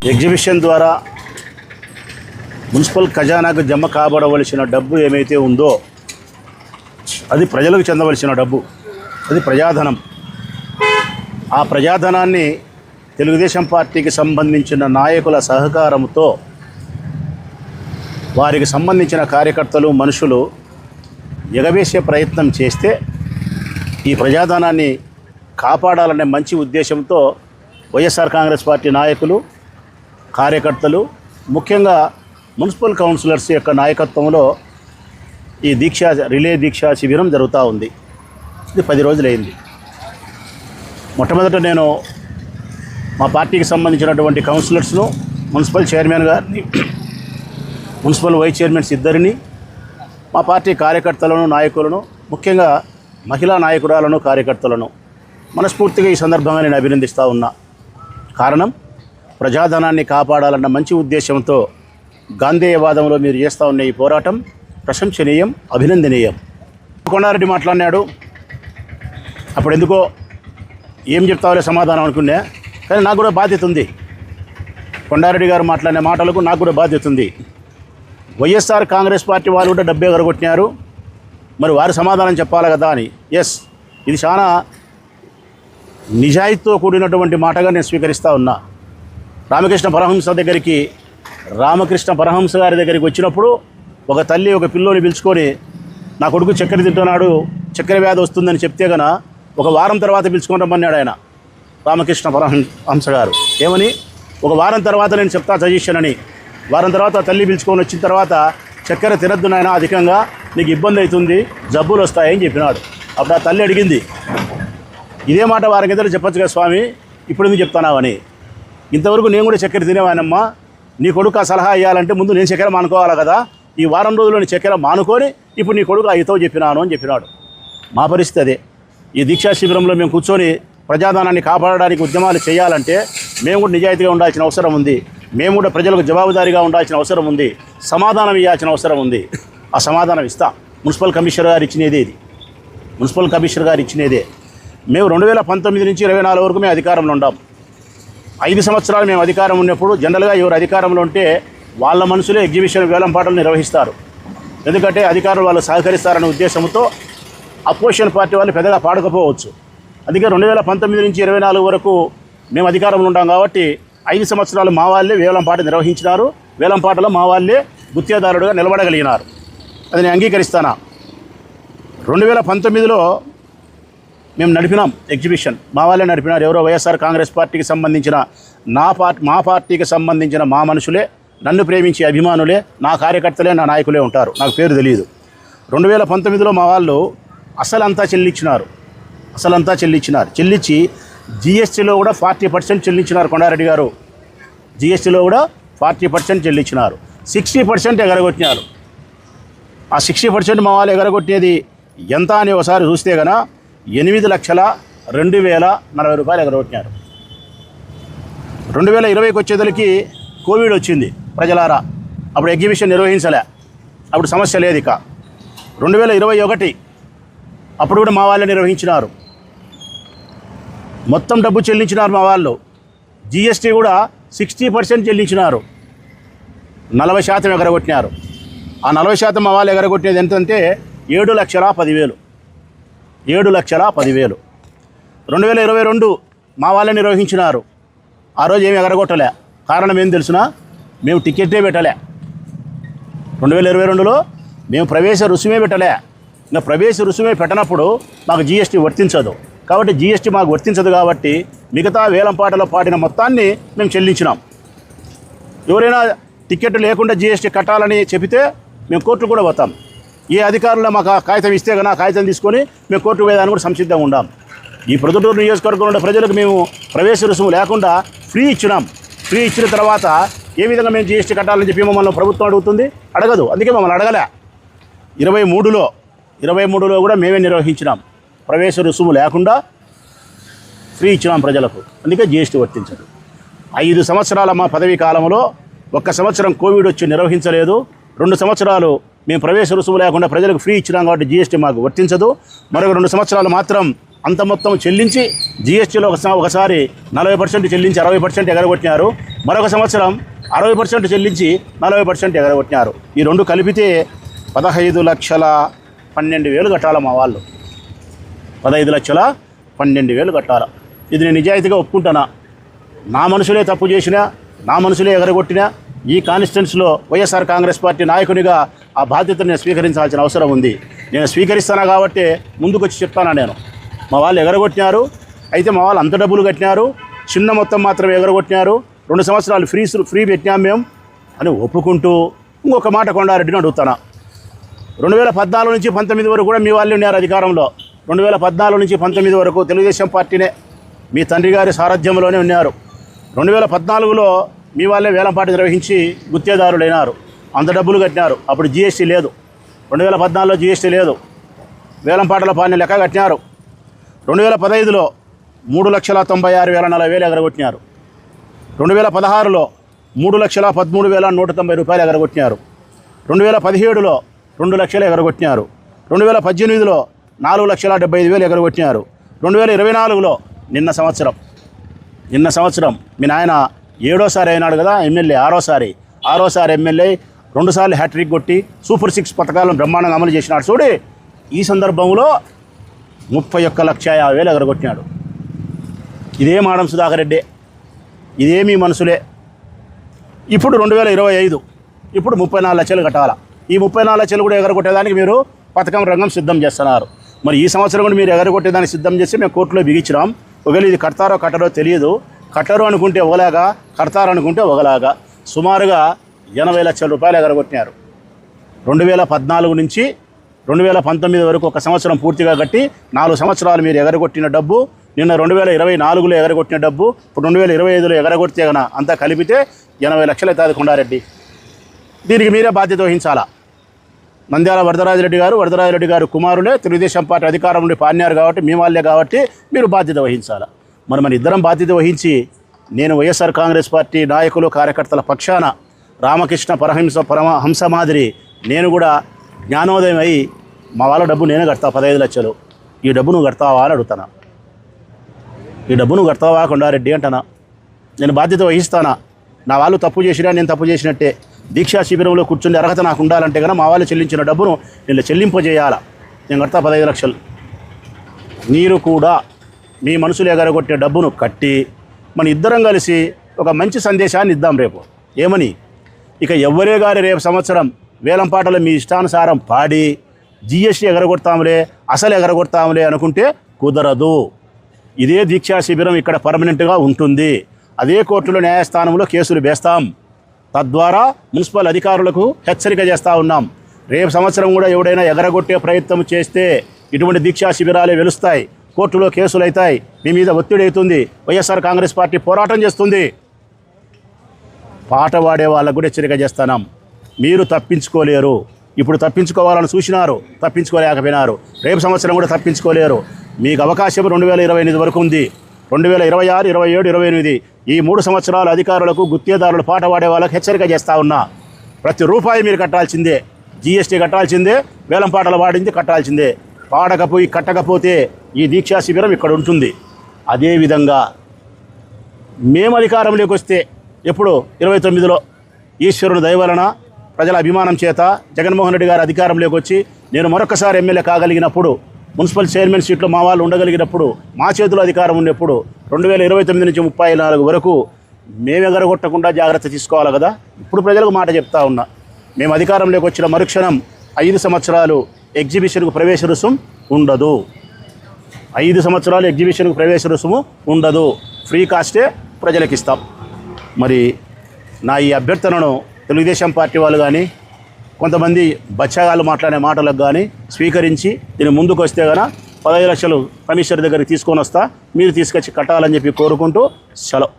Exhibition ద్వారా municipal ఖజానాకు జమ కాబడవలసిన డబ్బు ఏమైతే ఉందో అది ప్రజలకు చెందవలసిన డబ్బు అది ప్రజాధనం. ఆ ప్రజాధనాన్ని తెలుగుదేశం పార్టీకి సంబంధించిన నాయకుల సహకారంతో వారికి సంబంధించిన కార్యకర్తలు మనుషులు ఎగవేసే ప్రయత్నం చేస్తే ఈ ప్రజాధనాన్ని కాపాడాలనే మంచి ఉద్దేశంతో వైఎస్ఆర్ కాంగ్రెస్ పార్టీ నాయకులు కార్యకర్తలు ముఖ్యంగా మున్సిపల్ కౌన్సిలర్స్ యొక్క నాయకత్వంలో ఈ దీక్షా రిలే దీక్షా శిబిరం జరుగుతూ ఉంది. ఇది పది రోజులైంది. మొట్టమొదట నేను మా పార్టీకి సంబంధించినటువంటి కౌన్సిలర్స్ను మున్సిపల్ చైర్మన్ గారిని మున్సిపల్ వైస్ చైర్మన్స్ ఇద్దరిని మా పార్టీ కార్యకర్తలను నాయకులను ముఖ్యంగా మహిళా నాయకురాలను కార్యకర్తలను మనస్ఫూర్తిగా ఈ సందర్భంగా నేను అభినందిస్తూ ఉన్నా. కారణం ప్రజాధనాన్ని కాపాడాలన్న మంచి ఉద్దేశంతో గాంధేయవాదంలో మీరు చేస్తూ ఉన్న ఈ పోరాటం ప్రశంసనీయం అభినందనీయం. కొండారెడ్డి మాట్లాడినాడు. అప్పుడు ఎందుకో ఏం చెప్తావులే సమాధానం అనుకున్నా. కానీ నాకు కూడా బాధ్యత ఉంది. కొండారెడ్డి గారు మాట్లాడిన మాటలకు నాకు కూడా బాధ్యత ఉంది. వైఎస్ఆర్ కాంగ్రెస్ పార్టీ వాళ్ళు కూడా డబ్బే ఎగరగొట్టినారు మరి వారి సమాధానం చెప్పాలి కదా అని. ఎస్ ఇది చాలా నిజాయితీతో కూడినటువంటి మాటగా నేను స్వీకరిస్తూ ఉన్నా. రామకృష్ణ పరహంస దగ్గరికి రామకృష్ణ పరహంస గారి దగ్గరికి వచ్చినప్పుడు ఒక తల్లి ఒక పిల్లోని పిలుచుకొని నా కొడుకు చక్కెర తింటున్నాడు చక్కెర వ్యాధి వస్తుందని చెప్తే గన ఒక వారం తర్వాత పిలుచుకొని రమ్మన్నాడు ఆయన రామకృష్ణ పరహంస గారు. ఏమని? ఒక వారం తర్వాత నేను చెప్తా సజెషన్ అని. వారం తర్వాత తల్లి పిలుచుకొని వచ్చిన తర్వాత చక్కెర తినద్దు నాయన అధికంగా నీకు ఇబ్బంది అవుతుంది జబ్బులు వస్తాయని చెప్పినాడు. అప్పుడు ఆ తల్లి అడిగింది ఇదే మాట వారికి ఇద్దరు చెప్పొచ్చు కదా స్వామి ఇప్పుడు ఎందుకు చెప్తున్నావని ఇంతవరకు నేను కూడా చక్కెర తినేవానమ్మా. నీ కొడుకు ఆ సలహా ఇవ్వాలంటే ముందు నేను చక్కెర మానుకోవాలి కదా? ఈ వారం రోజుల్లో చక్కెర మానుకొని ఇప్పుడు నీ కొడుకు అయితో చెప్పినాను అని చెప్పినాడు. మా పరిస్థితి అదే. ఈ దీక్షా శిబిరంలో మేము కూర్చొని ప్రజాదానాన్ని కాపాడడానికి ఉద్యమాలు చేయాలంటే మేము కూడా నిజాయితీగా ఉండాల్సిన అవసరం ఉంది. మేము కూడా ప్రజలకు జవాబుదారీగా ఉండాల్సిన అవసరం ఉంది. సమాధానం ఇవ్వాల్సిన అవసరం ఉంది. ఆ సమాధానం ఇస్తా. మున్సిపల్ కమిషనర్ గారు ఇచ్చినదే ఇది. మున్సిపల్ కమిషనర్ గారు ఇచ్చినదే. మేము రెండు వేల పంతొమ్మిది నుంచి ఇరవై నాలుగు వరకు మేము అధికారంలో ఉన్నాం ఐదు సంవత్సరాలు మేము అధికారం ఉన్నప్పుడు జనరల్గా ఎవరు అధికారంలో ఉంటే వాళ్ళ మనుషులే ఎగ్జిబిషన్ వేలం పాటలు నిర్వహిస్తారు. ఎందుకంటే అధికారులు వాళ్ళు సహకరిస్తారనే ఉద్దేశంతో అపోజిషన్ పార్టీ వాళ్ళు పెద్దగా పాడకపోవచ్చు. అందుకే రెండు వేల పంతొమ్మిది నుంచి ఇరవై నాలుగు వరకు మేము అధికారంలో ఉంటాం కాబట్టి ఐదు సంవత్సరాలు మా వాళ్ళే వేలం పాట నిర్వహించినారు. వేలం పాటలో మా వాళ్ళే గుత్తేదారుడుగా నిలబడగలిగినారు. అది నేను అంగీకరిస్తానా? రెండు వేల పంతొమ్మిదిలో మేము నడిపినాం ఎగ్జిబిషన్. మా వాళ్ళే నడిపినారు. ఎవరో వైఎస్ఆర్ కాంగ్రెస్ పార్టీకి సంబంధించిన నా పార్టీ మా పార్టీకి సంబంధించిన మా మనుషులే నన్ను ప్రేమించే అభిమానులే నా కార్యకర్తలే నా నాయకులే ఉంటారు. నాకు పేరు తెలియదు. రెండు వేల పంతొమ్మిదిలో మా వాళ్ళు అసలంతా చెల్లించినారు. అసలంతా చెల్లించినారు. చెల్లించి జిఎస్టీలో కూడా ఫార్టీ పర్సెంట్ చెల్లించినారు కొండారెడ్డి గారు. జిఎస్టీలో కూడా ఫార్టీ పర్సెంట్ చెల్లించినారు. సిక్స్టీ పర్సెంట్ ఎగరగొట్టినారు. ఆ సిక్స్టీ పర్సెంట్ మా వాళ్ళు ఎగరగొట్టేది ఎంత అని ఒకసారి చూస్తే గన ఎనిమిది లక్షల రెండు వేల నలభై రూపాయలు ఎగరగొట్టినారు. రెండు వేల ఇరవైకి వచ్చేదలికి కోవిడ్ వచ్చింది ప్రజలారా. అప్పుడు ఎగ్జిబిషన్ నిర్వహించలే. అప్పుడు సమస్య లేదు ఇక. రెండు వేల ఇరవై ఒకటి అప్పుడు కూడా మా వాళ్ళే నిర్వహించినారు. మొత్తం డబ్బు చెల్లించినారు మా వాళ్ళు. జిఎస్టీ కూడా సిక్స్టీ పర్సెంట్ చెల్లించినారు. నలభై శాతం ఎగరగొట్టినారు. ఆ నలభై శాతం మా వాళ్ళు ఎగరగొట్టేది ఎంతంటే ఏడు లక్షల పదివేలు. ఏడు లక్షల పదివేలు. రెండు వేల ఇరవై రెండు మా వాళ్ళే నిర్వహించినారు. ఆ రోజు ఏమి ఎగరగొట్టలే కారణం ఏం తెలుసునా? మేము టికెట్టే పెట్టలే. రెండు వేల ఇరవై రెండులో మేము ప్రవేశ రుసుమే పెట్టలే. ఇంకా ప్రవేశ రుసుమే పెట్టనప్పుడు మాకు జీఎస్టీ వర్తించదు. కాబట్టి జీఎస్టీ మాకు వర్తించదు కాబట్టి మిగతా వేలంపాటలో పాడిన మొత్తాన్ని మేము చెల్లించినాం. ఎవరైనా టికెట్ లేకుండా జీఎస్టీ కట్టాలని చెబితే మేము కోర్టుకు కూడా పోతాం. ఏ అధికారులు మాకు కాగితం ఇస్తే కన్నా కాగితం తీసుకొని మేము కోర్టు వేదాన్ని కూడా సంసిద్ధంగా ఉండాం. ఈ ప్రొద్దుటూరు నియోజకవర్గంలో ఉండే ప్రజలకు మేము ప్రవేశ రుసుము లేకుండా ఫ్రీ ఇచ్చినాం. ఫ్రీ ఇచ్చిన తర్వాత ఏ విధంగా మేము జీఎస్టీ కట్టాలని చెప్పి మమ్మల్ని ప్రభుత్వం అడుగుతుంది? అడగదు. అందుకే మమ్మల్ని అడగలే. ఇరవై మూడులో ఇరవై మూడులో కూడా మేమే నిర్వహించినాం. ప్రవేశ రుసుము లేకుండా ఫ్రీ ఇచ్చినాం ప్రజలకు. అందుకే జీఎస్టీ వర్తించదు. ఐదు సంవత్సరాల మా పదవీ కాలంలో ఒక్క సంవత్సరం కోవిడ్ వచ్చి నిర్వహించలేదు. రెండు సంవత్సరాలు మేము ప్రవేశ రుసుము లేకుండా ప్రజలకు ఫ్రీ ఇచ్చినాం కాబట్టి జీఎస్టీ మాకు వర్తించదు. మరొక రెండు సంవత్సరాలు మాత్రం అంత మొత్తం చెల్లించి జీఎస్టీలో ఒకసారి నలభై పర్సెంట్ చెల్లించి అరవై పర్సెంట్ ఎగరగొట్టినారు. మరొక సంవత్సరం అరవై పర్సెంట్ చెల్లించి నలభై పర్సెంట్ ఎగరగొట్టినారు. ఈ రెండు కలిపితే పదహైదు లక్షల పన్నెండు వేలు కట్టాలి మా వాళ్ళు. పదహైదు లక్షల పన్నెండు వేలు కట్టాలి. ఇది నేను నిజాయితీగా ఒప్పుకుంటానా? నా మనుషులే తప్పు చేసినా నా మనుషులే ఎగరగొట్టినా ఈ కాన్స్టిట్యున్సీలో వైఎస్ఆర్ కాంగ్రెస్ పార్టీ నాయకునిగా ఆ బాధ్యతను నేను స్వీకరించాల్సిన అవసరం ఉంది. నేను స్వీకరిస్తాను కాబట్టి ముందుకు వచ్చి చెప్తానా నేను. మా వాళ్ళు ఎగరగొట్టినారు. అయితే మా వాళ్ళు అంత డబ్బులు కట్టినారు. చిన్న మొత్తం మాత్రమే ఎగరగొట్టినారు. రెండు సంవత్సరాలు ఫ్రీ ఫ్రీ పెట్టినాం మేము అని ఒప్పుకుంటూ ఇంకొక మాట కొండారెడ్డిని అడుగుతానా. రెండు వేల పద్నాలుగు నుంచి పంతొమ్మిది వరకు కూడా మీ వాళ్ళు ఉన్నారు అధికారంలో. రెండు వేల పద్నాలుగు నుంచి పంతొమ్మిది వరకు తెలుగుదేశం పార్టీనే మీ తండ్రి గారి సారథ్యంలోనే ఉన్నారు. రెండు వేల పద్నాలుగులో మీ వాళ్ళే వేలంపాట నిర్వహించి గుత్తేదారులైనారు. అంత డబ్బులు కట్టినారు. అప్పుడు జిఎస్టీ లేదు. రెండు వేల పద్నాలుగులో జిఎస్టీ లేదు. వేలంపాటల పాలన లెక్క కట్టినారు. రెండు వేల పదహైదులో మూడు లక్షల తొంభై ఆరు వేల నలభై వేలు ఎగరగొట్టినారు. రెండు వేల పదహారులో మూడు లక్షల పదమూడు వేల నూట తొంభై రూపాయలు ఎగరగొట్టినారు. రెండు వేల పదిహేడులో రెండు లక్షలు ఎగరగొట్టినారు. రెండు వేల పద్దెనిమిదిలో నాలుగు లక్షల డెబ్బై ఐదు వేలు ఎగరగొట్టినారు. రెండు వేల ఇరవై నాలుగులో నిన్న సంవత్సరం. నిన్న సంవత్సరం మీ నాయన ఏడోసారి అయినాడు కదా ఎమ్మెల్యే ఆరోసారి. ఆరోసారి ఎమ్మెల్యే రెండుసార్లు హ్యాట్రిక్ కొట్టి సూపర్ సిక్స్ పథకాలను బ్రహ్మాండంగా అమలు చేసినాడు. చూడు ఈ సందర్భంలో ముప్పై ఒక్క లక్ష యాభై వేలు ఎగరగొట్టినాడు. ఇదే మాడం సుధాకర్ రెడ్డి. ఇదేమీ మనసులే ఇప్పుడు రెండు వేల ఇరవై ఐదు ఇప్పుడు ముప్పై నాలుగు లక్షలు కట్టాలా. ఈ ముప్పై నాలుగు లక్షలు కూడా ఎగరగొట్టేదానికి మీరు పథకం రంగం సిద్ధం చేస్తున్నారు. మరి ఈ సంవత్సరం కూడా మీరు ఎగరగొట్టేదానికి సిద్ధం చేసి మేము కోర్టులో బిగించినాం. ఒకవేళ ఇది కడతారో కట్టడో తెలియదు. కట్టరు అనుకుంటే ఒకలాగా కడతారు అనుకుంటే ఒకలాగా. సుమారుగా ఎనభై లక్షల రూపాయలు ఎగరగొట్టినారు. రెండు వేల పద్నాలుగు నుంచి రెండు వేల పంతొమ్మిది వరకు ఒక సంవత్సరం పూర్తిగా కట్టి నాలుగు సంవత్సరాలు మీరు ఎగరగొట్టిన డబ్బు నిన్న రెండు వేల ఇరవై నాలుగులో ఎగరగొట్టిన డబ్బు ఇప్పుడు రెండు వేల ఇరవై ఐదులో ఎగరగొడితే కన అంతా కలిపితే ఎనభై లక్షలు అవుతుంది కొండారెడ్డి. దీనికి మీరే బాధ్యత వహించాలా? నంద్యాల వరదరాజరెడ్డి గారు వరదరాజరెడ్డి గారు కుమారులే తెలుగుదేశం పార్టీ అధికారం నుండి పాడినారు కాబట్టి మీ వాళ్ళే కాబట్టి మీరు బాధ్యత వహించాలా? మరి మన ఇద్దరం బాధ్యత వహించి నేను వైఎస్ఆర్ కాంగ్రెస్ పార్టీ నాయకులు కార్యకర్తల పక్షాన రామకృష్ణ పరహంస పరమహంస మాదిరి నేను కూడా జ్ఞానోదయం అయ్యి మా వాళ్ళ డబ్బు నేనే కడతా పదహైదు లక్షలు. ఈ డబ్బు నువ్వు కడతావా అని అడుగుతానా? ఈ డబ్బు నువ్వు కడతావా కొండారెడ్డి అంటానా? నేను బాధ్యత వహిస్తానా? నా వాళ్ళు తప్పు చేసినా నేను తప్పు చేసినట్టే. దీక్షా శిబిరంలో కూర్చుని అర్హత నాకు ఉండాలంటే కనుక మా వాళ్ళు చెల్లించిన డబ్బును నేను చెల్లింపజేయాలా? నేను కడతా పదహైదు లక్షలు. మీరు కూడా మీ మనసులు ఎగరగొట్టే డబ్బును కట్టి మన ఇద్దరం కలిసి ఒక మంచి సందేశాన్ని ఇద్దాం రేపు. ఏమని? ఇక ఎవ్వరే గారి రేపు సంవత్సరం వేలం పాటలు మీ ఇష్టానుసారం పాడి జిఎస్టీ ఎగరగొడతాములే అసలు ఎగరగొడతాములే అనుకుంటే కుదరదు. ఇదే దీక్షా శిబిరం ఇక్కడ పర్మనెంట్గా ఉంటుంది. అదే కోర్టులో న్యాయస్థానంలో కేసులు వేస్తాం. తద్వారా మున్సిపల్ అధికారులకు హెచ్చరిక చేస్తూ ఉన్నాం. రేపు సంవత్సరం కూడా ఎవడైనా ఎగరగొట్టే ప్రయత్నం చేస్తే ఇటువంటి దీక్షా శిబిరాలే వెలుస్తాయి. కోర్టులో కేసులు అవుతాయి మీ మీద ఒత్తిడి అవుతుంది వైఎస్ఆర్ కాంగ్రెస్ పార్టీ పోరాటం చేస్తుంది. పాట పాడే వాళ్ళకు కూడా హెచ్చరిక చేస్తున్నాం మీరు తప్పించుకోలేరు. ఇప్పుడు తప్పించుకోవాలని చూసినారు. తప్పించుకోలేకపోయినారు. రేపు సంవత్సరం కూడా తప్పించుకోలేరు. మీకు అవకాశం రెండు వేల ఇరవై ఎనిమిది వరకు ఉంది. రెండు వేల ఇరవై ఆరు ఇరవై ఏడు ఇరవై ఎనిమిది ఈ మూడు సంవత్సరాల అధికారులకు గుత్తేదారులు పాట పాడే వాళ్ళకు హెచ్చరిక చేస్తూ ఉన్నా. ప్రతి రూపాయి మీరు కట్టాల్సిందే. జీఎస్టీ కట్టాల్సిందే. వేలం పాటలు పాడింది కట్టాల్సిందే. పాడకపోయి కట్టకపోతే ఈ దీక్షా శిబిరం ఇక్కడ ఉంటుంది. అదేవిధంగా మేము అధికారంలోకి వస్తే ఎప్పుడు ఇరవై తొమ్మిదిలో ఈశ్వరుడు దయవలన ప్రజల అభిమానం చేత జగన్మోహన్ రెడ్డి గారు అధికారంలోకి వచ్చి నేను మరొకసారి ఎమ్మెల్యే కాగలిగినప్పుడు మున్సిపల్ చైర్మన్ సీట్లో మా వాళ్ళు ఉండగలిగినప్పుడు మా చేతిలో అధికారం ఉన్నప్పుడు రెండు వేల ఇరవై తొమ్మిది నుంచి ముప్పై నాలుగు వరకు మేము ఎగరగొట్టకుండా జాగ్రత్త తీసుకోవాలి కదా? ఇప్పుడు ప్రజలకు మాట చెప్తా ఉన్నా. మేము అధికారంలోకి వచ్చిన మరుక్షణం ఐదు సంవత్సరాలు ఎగ్జిబిషన్కు ప్రవేశ రుసుం ఉండదు. ఐదు సంవత్సరాలు ఎగ్జిబిషన్కు ప్రవేశ రుసుము ఉండదు. ఫ్రీ కాస్టే ప్రజలకు ఇస్తాం మరి నా ఈ అభ్యర్థనను తెలుగుదేశం పార్టీ వాళ్ళు కానీ కొంతమంది బచ్చాగాళ్ళు మాట్లాడే మాటలకు కానీ స్వీకరించి దీని ముందుకు వస్తే గన పదహైదు లక్షలు కమిషనర్ దగ్గరికి తీసుకొని వస్తా. మీరు తీసుకొచ్చి కట్టాలని చెప్పి కోరుకుంటూ సెలవు.